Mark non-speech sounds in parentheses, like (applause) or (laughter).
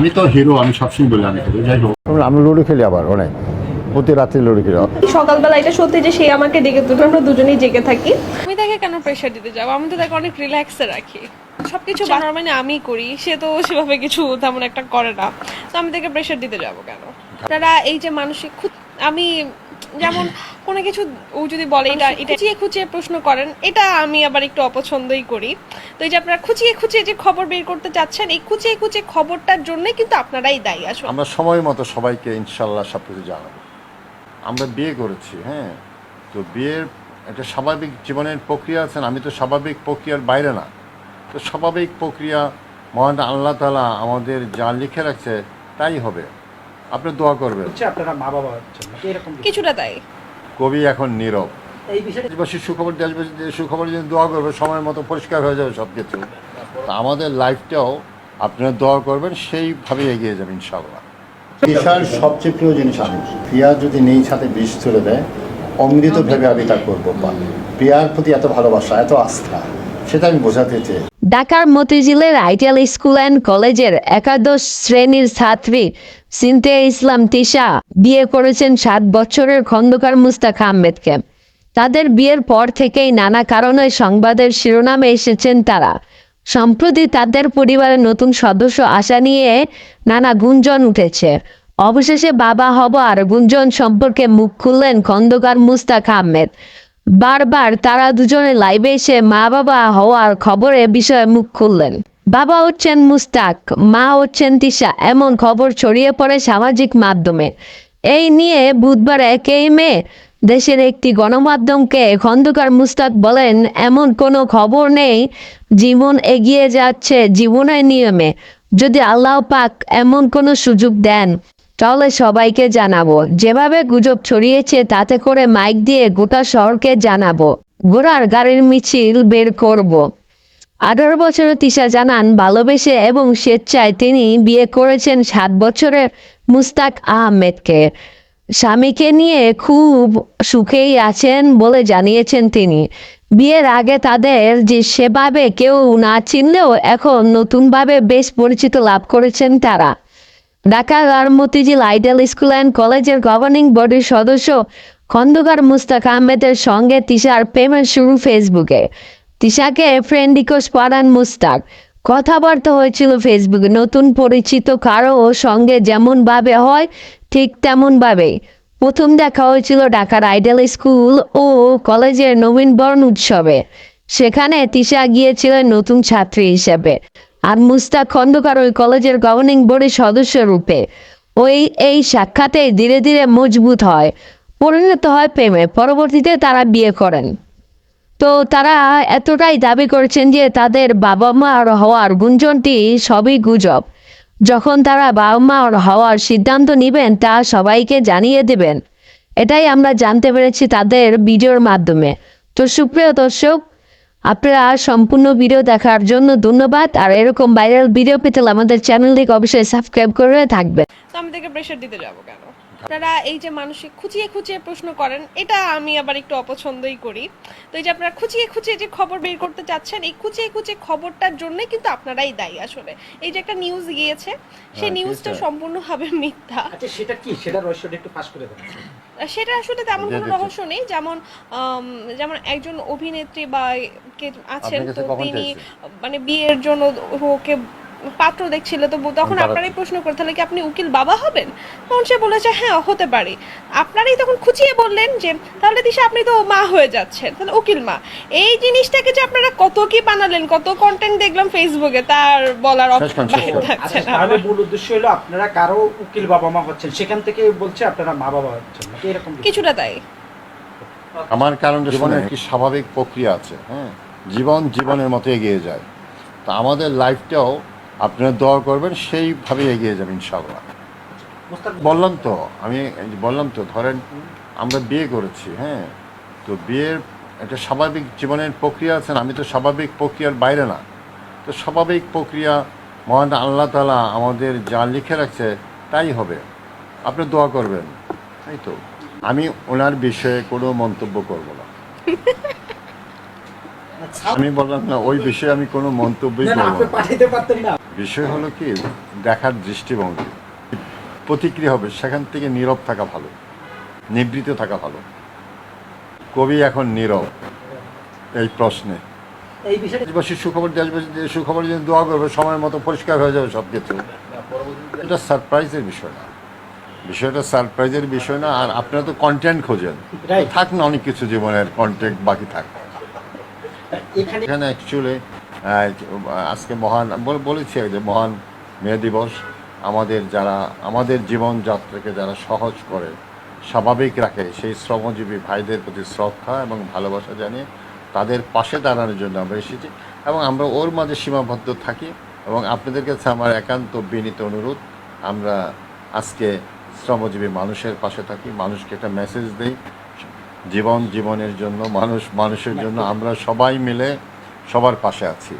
আমি তো হিরো আমি সবসময় বলি আমি হিরো যাই হোক। আমরা আমরা লুডো খেলি আবার অনেক। প্রতি রাত্রে লুডো খেলি। সকালবেলা এটা সত্যি যে সে আমাকে ডেকে তুলে আমরা দুজনেই জেগে থাকি। আমি তাকে কেন প্রেশার দিতে যাব আমি তো তাকে অনেক রিল্যাক্সে রাখি। সবকিছু নর্মালি আমি করি সে তো সেভাবে কিছু তেমন একটা করে না। তো আমি তাকে প্রেশার দিতে যাব কেন? তারা এই যে মানসিক আমি যেমন কোনো কিছু ও যদি বলে এটা এটা খুঁচিয়ে খুঁচিয়ে প্রশ্ন করেন এটা আমি আবার একটু অপছন্দই করি। তো এই যে আপনারা খুঁচিয়ে খুঁচিয়ে যে খবর বের করতে চাচ্ছেন এই খুঁচিয়ে খুঁচিয়ে খবরটার জন্যই কিন্তু আপনারাই দায়ী আসলে। আমরা সময় মতো সবাইকে ইনশাল্লাহ সব কিছু জানাব। আমরা বিয়ে করেছি হ্যাঁ? তো বিয়ের একটা স্বাভাবিক জীবনের প্রক্রিয়া আছেন আমি তো স্বাভাবিক প্রক্রিয়ার বাইরে না। তো স্বাভাবিক প্রক্রিয়া মহান আল্লাহ তালা আমাদের যা লিখে রাখছে তাই হবে। আপনি দোয়া করবেন। হচ্ছে আপনারা মা বাবা এরকম কিছুটা তাই। কবি এখন নীরব। এই দেশবাসী সুখবর দেশবাসী সুখবর যদি দোয়া করবে সময় মতো পরিষ্কার হয়ে যাবে সব কিছু তা আমাদের লাইফটাও আপনারা দোয়া করবেন সেইভাবে এগিয়ে যাবেন ইনশাল্লাহ পেশার সবচেয়ে প্রিয় জিনিস আমি। প্রিয়া যদি নেই সাথে বিষ চলে দেয় অমৃত ভেবে আমি তা করব। বা প্রিয়ার প্রতি এত ভালোবাসা এত আস্থা সেটা আমি বোঝাতে চেয়ে ঢাকার মতিঝিলের আইডিয়াল স্কুল অ্যান্ড কলেজের একাদশ শ্রেণির ছাত্রী সিনথিয়া ইসলাম তিশা বিয়ে করেছেন সাত বছরের খন্দকার মুস্তাক আহমেদকে। তাদের বিয়ের পর থেকেই নানা কারণে সংবাদের শিরোনামে এসেছেন তারা। সম্প্রতি তাদের পরিবারের নতুন সদস্য আসা নিয়ে নানা গুঞ্জন উঠেছে। অবশেষে বাবা হব আর গুঞ্জন সম্পর্কে মুখ খুললেন খন্দকার মুস্তাক আহমেদ। বারবার তারা দুজনে লাইভে এসে মা বাবা হওয়ার খবরে বিষয়ে মুখ খুললেন। বাবা হচ্ছেন মুস্তাক, মা হচ্ছেন তিশা, এমন খবর ছড়িয়ে পড়ে সামাজিক মাধ্যমে। এই নিয়ে বুধবার একই মে দেশের একটি গণমাধ্যমকে খন্দকার মুস্তাক বলেন, এমন কোনো খবর নেই, জীবন এগিয়ে যাচ্ছে জীবনের নিয়মে। যদি আল্লাহ পাক এমন কোনো সুযোগ দেন তাহলে সবাইকে জানাব। যেভাবে গুজব ছড়িয়েছে, তাতে করে মাইক দিয়ে গোটা শহরকে জানাব। ঘোড়ার গাড়ির মিছিল বের করব। আঠারো বছরের তিশা জানান, ভালোবেসে এবং স্বেচ্ছায় তিনি বিয়ে করেছেন সাত বছরের মুস্তাক আহমেদকে। স্বামীকে নিয়ে খুব সুখেই আছেন বলে জানিয়েছেন তিনি। বিয়ের আগে তাদের যে সেভাবে কেউ না চিনলেও এখন নতুনভাবে বেশ পরিচিত লাভ করেছেন তারা। ঢাকার আর আইডেল স্কুল অ্যান্ড কলেজের গভর্নিং বডির সদস্য খন্দকার মুস্তাক আহমেদের সঙ্গে তিশার প্রেমের শুরু ফেসবুকে তিশাকে ফ্রেন্ড রিকোয়েস্ট পাঠান মুস্তাক। কথাবার্তা হয়েছিল ফেসবুকে নতুন পরিচিত কারও সঙ্গে যেমনভাবে হয়, ঠিক তেমনভাবেই। প্রথম দেখা হয়েছিল ঢাকার আইডেল স্কুল ও কলেজের নবীনবরণ উৎসবে। সেখানে তিশা গিয়েছিলেন নতুন ছাত্রী হিসেবে। আর মুস্তাক খন্দকার ওই কলেজের গভর্নিং বোর্ডের সদস্য রূপে। ওই, এই সাক্ষাতে ধীরে ধীরে মজবুত হয়। পরিণত হয় প্রেমে। পরবর্তীতে তারা বিয়ে করেন। তো তারা এতটাই দাবি করেছেন যে তাদের বাবা মার হওয়ার গুঞ্জনটি সবই গুজব। যখন তারা বাবা মার হওয়ার সিদ্ধান্ত নেবেন, তা সবাইকে জানিয়ে দেবেন। এটাই আমরা জানতে পেরেছি তাদের ভিডিওর মাধ্যমে। তো সুপ্রিয় দর্শক আপনারা সম্পূর্ণ ভিডিও দেখার জন্য ধন্যবাদ। আর এরকম ভাইরাল ভিডিও পেতে আমাদের চ্যানেলটিকে অবশ্যই সাবস্ক্রাইব করে থাকবেন। আমি তাকে প্রেশার দিতে যাব কেন? আপনারা এই যে মানসিক খুঁচিয়ে খুঁচিয়ে প্রশ্ন করেন এটা আমি আবার একটু অপছন্দই করি। তো এই যে আপনারা খুঁচিয়ে খুঁচিয়ে যে খবর বের করতে চাচ্ছেন এই খুঁচিয়ে খুঁচিয়ে খবরটার জন্যই কিন্তু আপনারাই দায়ী আসলে। এই যে একটা নিউজ গিয়েছে সেই হ্যাঁ, নিউজটা সেটা। সম্পূর্ণভাবে মিথ্যা। আচ্ছা সেটা কি? সেটা রহস্যটা একটু ফাঁস করে দেন। সেটা আসলে তেমন কোনো রহস্য নেই। যেমন যেমন একজন অভিনেত্রী বা কে আছেন তো তিনি মানে বিয়ের জন্য ওকে পাত্র দেখছিল তো তখন আপনারাই প্রশ্ন করে তাহলে কি আপনি উকিল বাবা হবেন? তখন সে বলেছে হ্যাঁ হতে পারি। আপনারাই তখন খুঁচিয়ে বললেন যে তাহলে দিশা আপনি তো মা হয়ে যাচ্ছেন তাহলে উকিল মা। এই জিনিসটাকে যে আপনারা কত কি বানালেন কত কন্টেন্ট দেখলাম ফেসবুকে তার বলার করুন। থাকছে আচ্ছা না। তাহলে মূল উদ্দেশ্য হলো আপনারা কারও উকিল বাবা মা হচ্ছেন সেখান থেকে বলছে আপনারা মা বাবা হচ্ছেন এরকম কিছুটা তাই। আমার কারণ জীবনের একটি স্বাভাবিক প্রক্রিয়া আছে হ্যাঁ? জীবন জীবনের মতো এগিয়ে যায়। তা আমাদের লাইফটাও আপনারা দোয়া করবেন সেইভাবে এগিয়ে যাবেন ইনশাল্লাহ বললাম তো আমি বললাম তো ধরেন আমরা বিয়ে করেছি হ্যাঁ? তো বিয়ের একটা স্বাভাবিক জীবনের প্রক্রিয়া আছে আমি তো স্বাভাবিক প্রক্রিয়ার বাইরে না। তো স্বাভাবিক প্রক্রিয়া মহান আল্লাহ তালা আমাদের যা লিখে রাখছে তাই হবে। আপনি দোয়া করবেন তাই তো? আমি ওনার বিষয়ে কোনো মন্তব্য করব না। (laughs) আমি বললাম না ওই বিষয়ে আমি কোনো মন্তব্যই না, বিষয় হলো কি দেখার দৃষ্টিভঙ্গি। প্রতিক্রিয়া হবে সেখান থেকে নীরব থাকা ভালো নিবৃত থাকা ভালো। কবি এখন নীরব এই প্রশ্নে। দেশবাসীর সুখবর দেশবাসীর সুখবর জন্য দোয়া করবে সময় মতো পরিষ্কার হয়ে যাবে সব কিছু এটা সারপ্রাইজের বিষয় না। বিষয়টা সারপ্রাইজের বিষয় না আর আপনারা তো কন্টেন্ট খোঁজেন। থাক না অনেক কিছু জীবনের কন্টেন্ট বাকি থাক। এখানে অ্যাকচুয়ালি আজকে মহান, বল- বলেছি যে মহান মে দিবস আমাদের যারা, আমাদের জীবনযাত্রাকে যারা সহজ করে, স্বাভাবিক রাখে, সেই শ্রমজীবী ভাইদের প্রতি শ্রদ্ধা এবং ভালোবাসা জানিয়ে তাদের পাশে দাঁড়ানোর জন্য আমরা এসেছি এবং আমরা ওর মাঝে সীমাবদ্ধ থাকি এবং আপনাদের কাছে আমার একান্ত বিনীত অনুরোধ, আমরা আজকে শ্রমজীবী মানুষের পাশে থাকি, মানুষকে একটা মেসেজ দেই জীবন জীবনের জন্য মানুষ মানুষের জন্য আমরা সবাই মিলে সবার পাশে আছি।